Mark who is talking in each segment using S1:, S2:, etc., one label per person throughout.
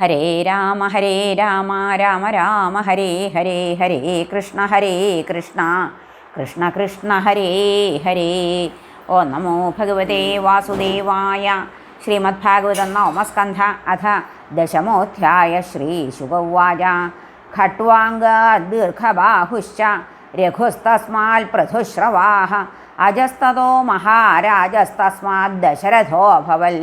S1: ഹരേ രാമ ഹരേ രാമ രാമ രാമ ഹരേ ഹരേ ഹരേ കൃഷ്ണ ഹരേ കൃഷ്ണ കൃഷ്ണ കൃഷ്ണ ഹരേ ഹരേ. ഓ നമോ ഭഗവതേ വാസുദേവായ ശ്രീമദ്ഭാഗവതം നോമസ്കന്ധ അഥ ദശമോധ്യായ ശ്രീശുഗൗവാച ഖട്വാംഗദീർഘബാഹുശ്ച രഘുസ്തസ്മാൽ പൃഥുശ്രവാः അജസ്തോ മഹാരാജസ്തസ്മാത് ദശരഥോऽഭവൽ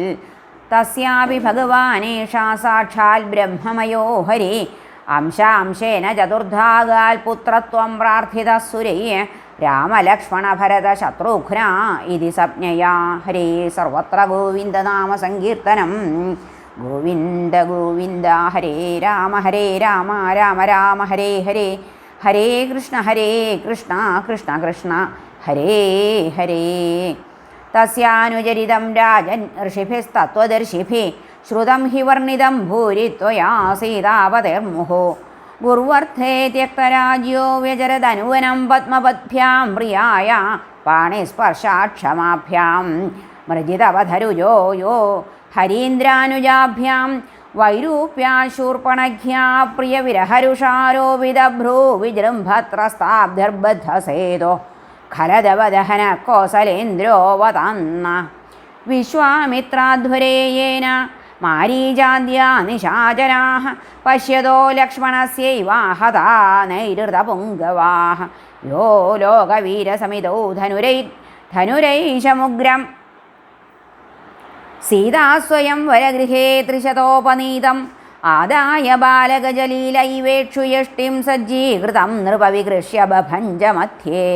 S1: തസ്യാപി ഭഗവാനേഷാ സാക്ഷാൽ ബ്രഹ്മമയോ ഹരി. അംശാംശേന ചതുർധാകാൽ പുത്രത്വം പ്രാർത്ഥിത സുരൈ. രാമലക്ഷ്മണഭരത ശത്രുഘ്ന ഇതി സംജ്ഞയാ ഹരേ. സർവത്ര ഗോവിന്ദനാമ സങ്കീർത്തനം. ഗോവിന്ദ ഗോവിന്ദ ഹരേ രാമ ഹരേ രാമ രാമ രാമ ഹരേ ഹരേ. ഹരേ കൃഷ്ണ ഹരേ കൃഷ്ണ കൃഷ്ണ കൃഷ്ണ. ഹരേ ഹരേ. തസ്യാനുചരിതം രാജൻ ഋഷിഭിസ്തത്വദർശിഭി. ശ്രുതം ഹി വർണിതം ഭൂരി ത്വയാ സീതാപതിർമുഹോ ഗുർവർത്ഥേ ത്യക്തരാജ്യോ വ്യചരതനുവനം പത്മപദ്ഭ്യാം പ്രിയായ പാണിസ്പർശാക്ഷമാഭ്യാം. മൃജിതവധരുജോ യോ ഹരീന്ദ്രാനുജാഭ്യാം. വൈരൂപ്യാശൂർപ്പണഘ്യാ പ്രിയവിരഹരുഷാരോപിതഭ്രൂ വിജൃംഭത്രസ്താബ്ധിർബദ്ധസേതോ ഖലദവദഹന കോസലേന്ദ്രോവതന്ന വിശ്വാമിത്രാധ്വരേയേന മാരീചാദ്യാ നിശാചരാः പശ്യതോ ലക്ഷ്മണസ്യൈവാഹതാ നൈരൃതപുങ്കവാഹ യോ ലോകവീരസമിതോ ധനുരൈ ധനുരൈശമുഗ്രം സീതാസ്വയം വരഗൃഹേ ത്രിശതോപനീതം ആദായ ബാലകജലീലൈവേക്ഷു യഷ്ടിം സജ്ജീകൃതം നൃപവികൃഷ്യ ബഭഞ്ജമധ്യേ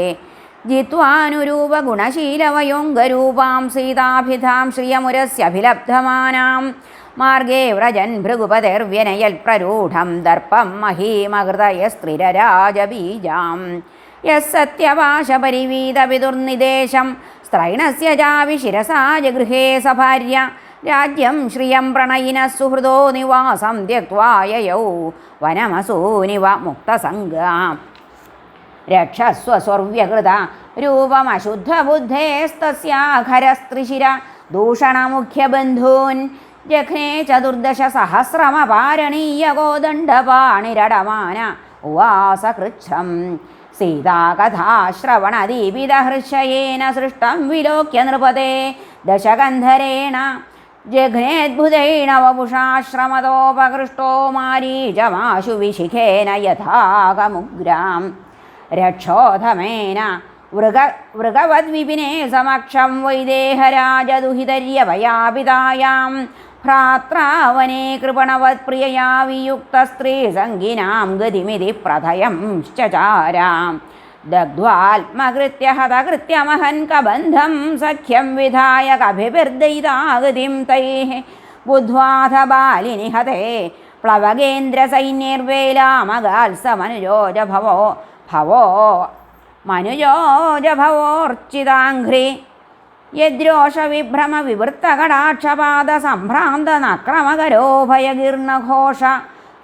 S1: ജിത്വാനുരൂപഗുണശീലവയോങ്കരൂപാം സീതാഭിധാം ശ്രിയമുരസ്യഭിലബ്ധമാനാം. മാർഗേ വ്രജൻ ഭൃഗുപതിർവ്യനയൽപ്രരൂഢം ദർപ്പം മഹീമഹൃദയസ്ത്രിരരാജബീജാം. യസ്സത്യപാശപരിവീതവിദുർനിദേശം സ്ത്രൈണസ്യ ജാവി ശിരസാ ജഗൃഹേ സഭാര്യ. രാജ്യം ശ്രിയം പ്രണയിന സുഹൃദോ നിവാസം ത്യക്വായയൗ. വനമസൂനിവ മുക്തസംഗാം. രക്ഷസ്വ സ്വർവ്യകൃത രൂപമശുദ്ധബുദ്ധേസ്തസ്യാഖരസ്ത്രിശിര ദൂഷണമുഖ്യബന്ധൂൻ. ജഘ്നേ ചതുർദശ സഹസ്രമപാരണീയ കോദണ്ഡപാണിരടമാന ഉവാസകൃച്ഛം. സീതാകഥാശ്രവണദീപിതഹൃശയേന സൃഷ്ടം വിലോക്യ നൃപതേ. ദശകന്ധരേണ ജഘ്നേദ്ഭുതൈണ വപുഷാശ്രമതോപകൃഷ്ടോ മാരീചമാശു വിശിഖേന യഥാകമുഗ്രാം രക്ഷോധമേന. വൃഗ വൃഗവദ്വിപിനെ സമക്ഷം വൈദേഹരാജദുഹിതര്യവയാപിതായാം ഭ്രാത്രാവനെ കൃപണവത്പ്രിയയാ വിയുക്തസ്ത്രീസംഗിനാം ഗതിമിതി പ്രഥയം ചചാരാം. ദഗ്ധ്വാത്മകൃത്യ ഹതകൃത്യമഹൻ കബന്ധം സഖ്യം വിധായ കഭിർദയിതാഗതിം തൈः ബുദ്ധ്വാഥ ബാലിനിഹതേ ഹതേ പ്ലവകേന്ദ്രസൈന്യർവേലാമഗാത്സമനുജോജ ഭവോ മനുജോജഭവോർച്ചിതാഘ്രി മനുജോജ ഭവോർച്ചിതാഘ്രി യദ്രോഷവിഭ്രമ വിവൃത്തകടാക്ഷപാദ സംഭ്രാന്ത നക്രമകരോ ഭയഗീർണഘോഷ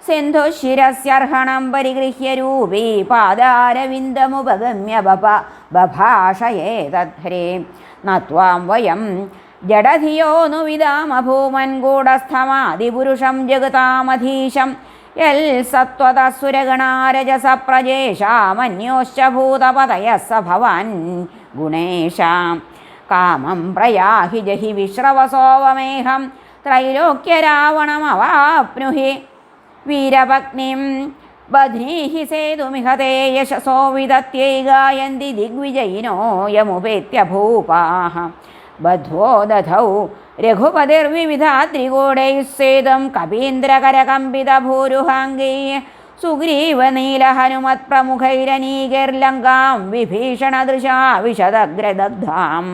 S1: സിന്ധുശിരസ്യർഹണം പരിഗൃഹ്യ രൂപീ പാദാരവിന്ദമുപഗമ്യ ബഭ ബഭാഷയേ തദ്ധ്രേ നത്വാം വയം ജഡധിയോ വിദാമഭൂമൻ ഗൂഢസ്ഥമാതിപുരുഷം ജഗതാമധീശം യൽ സത്വതസുരഗണാരജസ പ്രജേഷാമന്യോശ്ച ഭൂതപതയ സ ഭവാൻ ഗുണേശാം കാമം പ്രയാഹി ജഹി വിശ്രവസോവമേഹം. ത്രൈലോക്യരാവണമവാപ്നുഹി. വീരപത്നിം ബധ്നീഹി സേതുമിഹ തേ യശസോ വിദത്യൈ ഗായന്തി ദിഗ്വിജയിനോ യമുപേത്യ ഭൂപാः ബധ്വോ ദധൗ രഘുപതിർവിവിധാദ്രികൂടൈः സേതും കപീന്ദ്രകരകമ്പിതഭൂരുഹാംഗൈ. സുഗ്രീവനീലഹനുമത്പ്രമുഖൈരനീകൈർലങ്കാം വിഭീഷണദൃശാ വിശദഗ്രദഗ്ധാം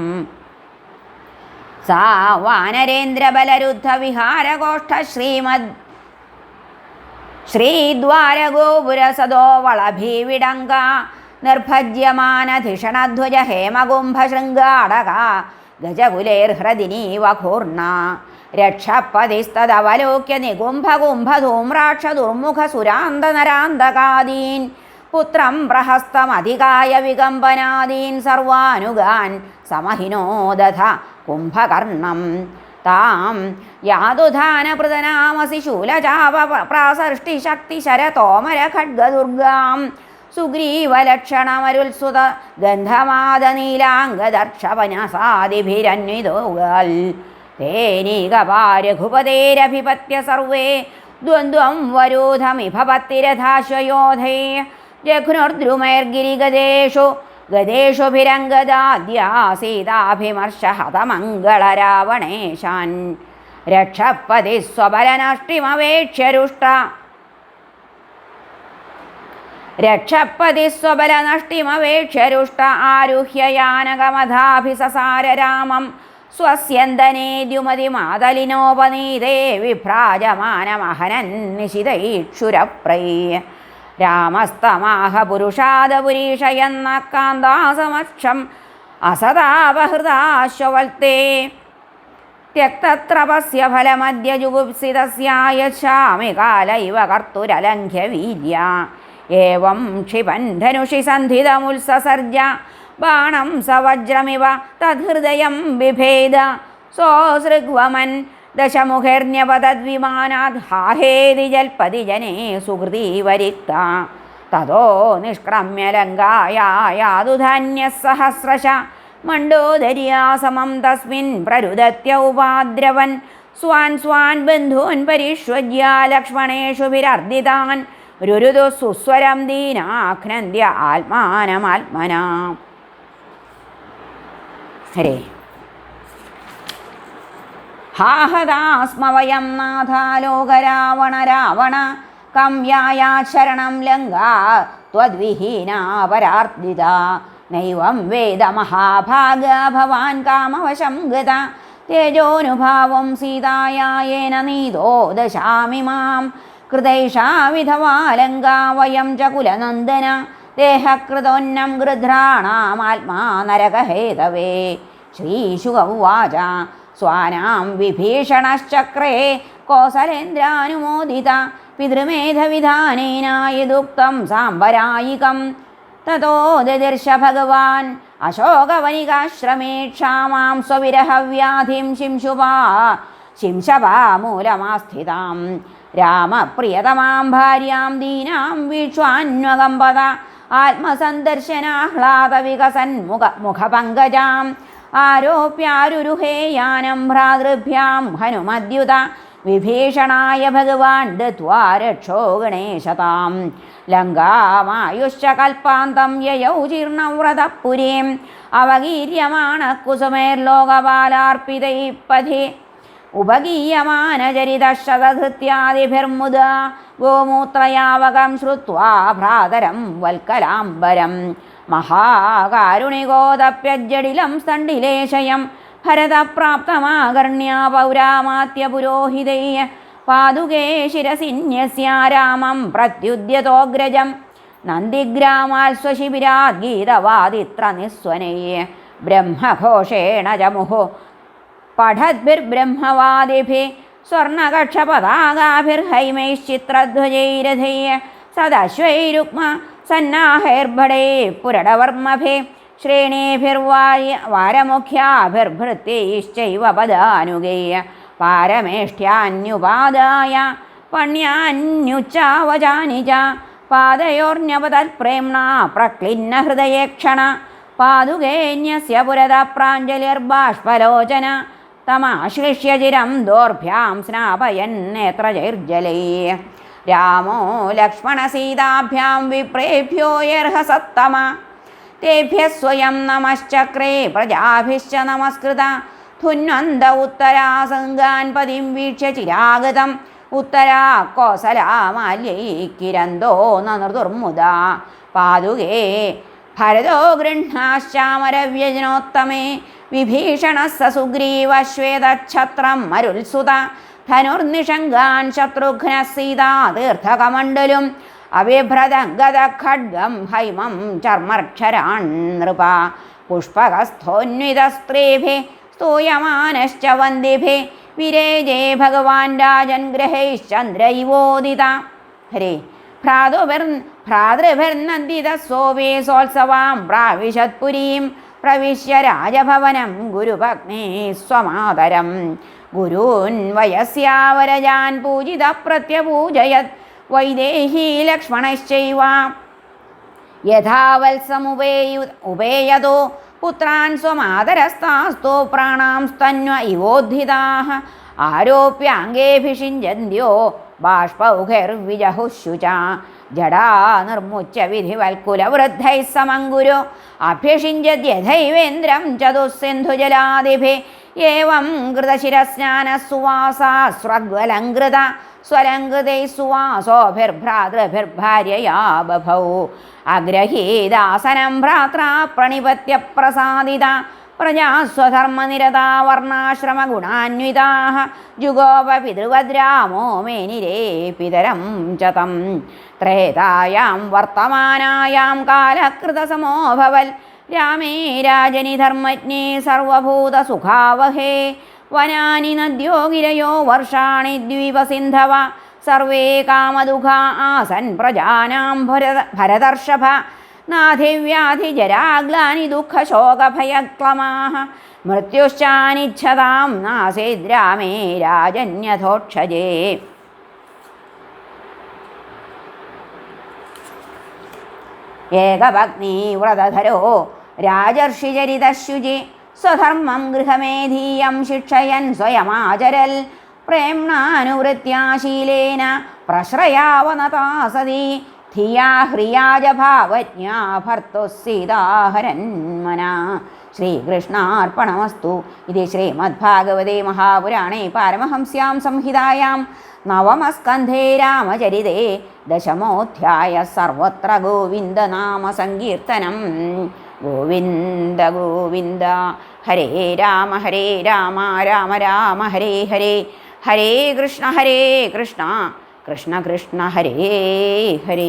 S1: സാ വാനരേന്ദ്രബലരുദ്ധവിഹാരഗോഷ്ഠ ശ്രീമദ് ശ്രീദ്വാരഗോപുരസദോ വളഭീവിടങ്ക നിർഭജ്യമാനധിഷണധ്വജ ഹേമകുംഭശൃംഗാടക ഗജകുലേർഹൃദിനീവ ഘൂർണ രക്ഷപതിസ്തദവലോക്യ നികുംഭകുംഭധൂമ്രാക്ഷ ദുർമുഖ സുരാന്തനരാന്തകാദീൻ പുത്രം പ്രഹസ്തമധികായ വികമ്പനാദീൻ സർവാനുഗാൻ സമഹിനോദധ കുംഭകർണം. താം യാതുധാനപൃതനാമസി ശൂലചാപ പ്രാസൃഷ്ടിശക്തിശരതോമര ഖഡ്ഗദുർഗാം സുഗ്രീവലക്ഷണമരുത്സുത ഗന്ധമാദനീലാംഗദർശപനസാദിഭിരന്വിതോകൾ തേനീകപാരഘുപതേരഭിപത്യ സർവേ ദ്വന്ദ്വം വരൂധമിഭപത്തിരഥാശ്വയോധേ പത്തിരഥാശ്വയോധേ ജഘ്നുർദ്രുമൈർഗിരിഗദേഷു ഗദേഷുഭിരംഗദാദ്യാ സീതാഭിമർശഹതമംഗളരാവണേശാൻ രക്ഷപ്പതി സ്വബലനഷ്ടിമവേക്ഷ്യരുഷ്ട രക്ഷപ്പതി സ്വസ്യന്തനേദ്യുമതി ആരുഹ്യയാനകമധാഭിസസാരരാമം. വിഭ്രാജമാനമഹനൻ നിശിതൈക്ഷുരപ്രൈ രാമസ്തമാഹ പുരുഷാദപുരീഷയെന്ന കാന്താസമക്ഷം അസതാപഹൃതാശ്വവൽത്തേ ത്യക്തത്രപസ്യ ഫലമദ്യ ജുഗുപ്സിതസ്യായ ശാമികാല ഇവ കർത്തുരലംഘ്യ വീര്യ ഏവം ക്ഷിപൻ ധനുഷി സന്ധിതമുത്സസർജ ബാണം സവജ്രമിവ തദ്ഹൃദയം ബിഭേദ സോസൃഗ്വമൻ ദശമുഖേർണ്യപതദ്വിമാനാത് ഹാഹേതി ജൽപതി ജനേ സുഹൃതി വരിക്ത തതോ നിഷ്ക്രമ്യ ലങ്കായാതുധാന്യസഹസ്രശ മണ്ഡോദര്യാസമം തസ്മിൻ പ്രരുദത്യ ഉപാദ്രവൻ സ്വാൻ സ്വാൻ ബന്ധൂൻ പരിഷ്വജ്യ ലക്ഷ്മണേഷു വിരർദിതാൻ രുരുതു സുസ്വരം ദീനാഘ്നന്ത്യ ആത്മാനമാത്മന ഹരേ ഹാഹദാസ്മ വയം നാഥാലോകരാവണ രാവണ കം യായാ ശരണം ലങ്കാ ത്വദ്വിഹീനാപരാർത്ഥിത നൈവം വേദ മഹാഭാഗ ഭവാൻ കാമവശം ഗത. തേജോനുഭാവം സീതായേന നീതോ ദശാമി മാം. കൃതൈഷാ വിധവാലങ്കാ വയം ച കുലനന്ദന ദേഹകൃതോന്നം ഗൃധ്രാണാമാത്മാ നരകഹേതവേ. ശ്രീശുക ഉവാച സ്വാനാം വിഭീഷണശ്ചക്രേ കോസലേന്ദ്രാനുമോദിത പിതൃമേധവിധാനേന യദുക്തം സാമ്പരായികം തതോ ദദിർശ ഭഗവാൻ അശോകവനികാശ്രമേ ക്ഷാമാം സ്വവിരഹവ്യാധിം ശിംശുപാ ശിംശപാമൂലമാസ്ഥിതാം രാമപ്രിയതമാം ഭാര്യാം ദീനാം വീക്ഷ്വാന്വകമ്പത ആത്മസന്ദർശനാഹ്ലാദവികസന്മുഖ മുഖപങ്കജാം ആരോപ്യാരുരുഹേയാനം ഭ്രാതൃഭ്യാം ഹനുമദ്യുത വിഭീഷണായ ഭഗവാൻ ദത്വാ രക്ഷോ ഗണേശതാം ലങ്കാമായുശ്ച കൽപ്പാന്തം യയൗ ജീർണവ്രതപുരീം അവകീര്യമാണ കുസുമേർലോകപാലാർപ്പിതൈപ്പഥി ഉപഗീയമാനചരിതശതധൃത്യാദിഭിർമുദ ഗോമൂത്രയാവകം ശ്രുത്വാ ഭ്രാതരം വൽക്കലാംബരം. മഹാകാരുണികോദപ്യജ്ജടിലം സണ്ടിലേശയം ഭരതപ്രാപ്തമാകർണ്യ പൗരാമാത്യപുരോഹിതൈ പാതുകേ ശിരസിന്യസ്യാരാമം പ്രത്യുദ്യതോഗ്രജം നന്ദിഗ്രാമാൽ സ്വശിബിരാത് ഗീതവാദിത്ര നിസ്വനൈ ബ്രഹ്മഘോഷേണ ചമുഹു പഠദ്ഭിർബ്രഹ്മവാദിഭിः സ്വർണകക്ഷപതാകാഭിർഹൈമൈശ്ചിത്രധ്വജൈരഥൈ സദശ്വൈരുക്മ സന്നാഹൈർഭടേ പുരടവർമ്മഭി ശ്രേണീഭിർവാര്യ വാരമുഖ്യാഭിർഭൃത്തിശ്ചൈവ പദാനുഗേയ പാരമേഷ്ട്യാന്യുപാദായ പണ്യാന്യുച്ചാവചാനി ച പാദയോർന്യപതത്പ്രേംണ പ്രക്ലിന്ന ഹൃദയേക്ഷണ പാതുകേന്യസ്യ പുരത പ്രാഞ്ജലിർബാഷ്പലോചന തമാശ്ലിഷ്യ ചിരം ദോർഭ്യാം സ്നാപയൻ നേത്രചൈർജലൈ രാമോ ലക്ഷ്മണസീതാഭ്യാം വിപ്രേഭ്യോ യർഹസത്തമ തേഭ്യ സ്വയം നമശ്ചക്രേ പ്രജാഭിശ്ച നമസ്കൃത. ധുന്വന്ത ഉത്തരാസംഗാൻ പതിം വീക്ഷ്യ ചിരാഗതം. ഉത്തരാ കോസലാമാല്യൈ കിരന്തോ നൃതുർമുദ പാതുകേ ഭരതോ ഗൃഹാശ്ചാമരവ്യജനോത്തമേ വിഭീഷണ സസുഗ്രീവശ്വേതഛത്രം മരുത്സുത ധനുർനിഷങ്കാൻ ശത്രുഘ്ന സീതാ തീർത്ഥകമണ്ഡലും അവിഭ്രതഗത ഖഡ്ഗം ഹൈമം ചർമ്മക്ഷരാൺ നൃപ പുഷ്പകസ്ഥോന്വിതസ്ത്രീഭി സ്തൂയമാനശ്ച വന്ദിഭി വിരേജേ ഭഗവാൻ രാജൻ ഗ്രഹൈശ്ചന്ദ്രൈവോദിത. ഹരേ. ഭ്രാതുഭിർ ഭ്രാതൃഭിർനന്ദിത സോവേ സോത്സവാം. പ്രാവിശത്പുരീം പ്രവിശ്യ രാജഭവനം. ഗുരുഭഗ്നേ സ്വമാതരം. ഗുരൂൻ വയസ്യാവരജാൻ പൂജിത പ്രത്യപൂജയത്. വൈദേഹീ ലക്ഷ്മണശ്ചൈവ. യഥാവത്സമുപേയു ഉപേയതോ. പുത്രാൻ സ്വമാതരസ്താസ്തോ പ്രാണാംസ്തന്വ ഇവോദ്ധിതാ ആരോപ്യാംഗേഭിഷിഞ്ചന്ത്യോ ബാഷ്പൗഖൈർവിജഹുശുച ജടാ നിർമുച്ച വിധിവൽക്കുലവൃദ്ധൈः സമങ്കുരു അഭ്യഷിഞ്ചദ്യഥൈവേന്ദ്രം ചതുസ്സിന്ധുജലാദിഭി ഏവം കൃതശിരസ്നാനസുവാസാസ്വഗ്വലങ്കൃത സ്വലങ്കൃതൈ സുവാസോഭിർഭ്രാതൃഭിർഭാര്യയാ ബഭൗ അഗ്രഹീദാസനം ഭ്രാത്ര പ്രണിപത്യ പ്രസാദിത പ്രജാസ്വധർമ്മനിരതാ വർണാശ്രമഗുണാന്വിതാ ജുഗോപ പിതൃവദ്രാമോ മേനിരേ പിതരം ചതം ത്രേതായാം വർത്തമാനായാം കാലകൃതസമോഭവൽ. രാമേ രാജനി ധർമ്മജ്ഞേ സർവഭൂതസുഖാവഹേ വനാനി നദ്യോഗിരയോ വർഷാണി ദ്വീപസിന്ധവ സർവേ കാമദുഃഖാ ആസൻ പ്രജാനാം ഭരത ഭരതർഷഭ. നാധിവ്യാധിജരാഗ്ലാനി ദുഃഖശോകഭയക്ലമാഹ. മൃത്യുശ്ചാനിച്ഛതാം നാസേദ്രാമേ രാജന്യഥോക്ഷജേ ഏകഭഗ്നീവ്രതധരോ രാജർഷിചരിതശുചി സ്വധർമ്മം ഗൃഹമേധീയം ശിക്ഷയൻ സ്വയമാചരൽ. പ്രേംണാനുവൃത്യാശീലേന പ്രശ്രയാവനതാ സതി ധിയാ ഹ്രിയാജ ഭാവജ്ഞാ ഭർത്തുസീതാഹരന്മന ശ്രീകൃഷ്ണാർപ്പണമസ്തു. ഇത് ശ്രീമദ്ഭാഗവതേ മഹാപുരാണേ പാരമഹംസ്യാം സംഹിതായാം. നവമസ്കന്ധേ രാമചരിതേ ദശമോധ്യായ സർവത്ര ഗോവിന്ദനാമ സങ്കീർത്തനം. ഗോവിന്ദ ഗോവിന്ദ. ഹരേ രാമ ഹരേ രാമ രാമ രാമ ഹരേ ഹരേ. ഹരേ കൃഷ്ണ ഹരേ കൃഷ്ണ. കൃഷ്ണ കൃഷ്ണ ഹരേ ഹരേ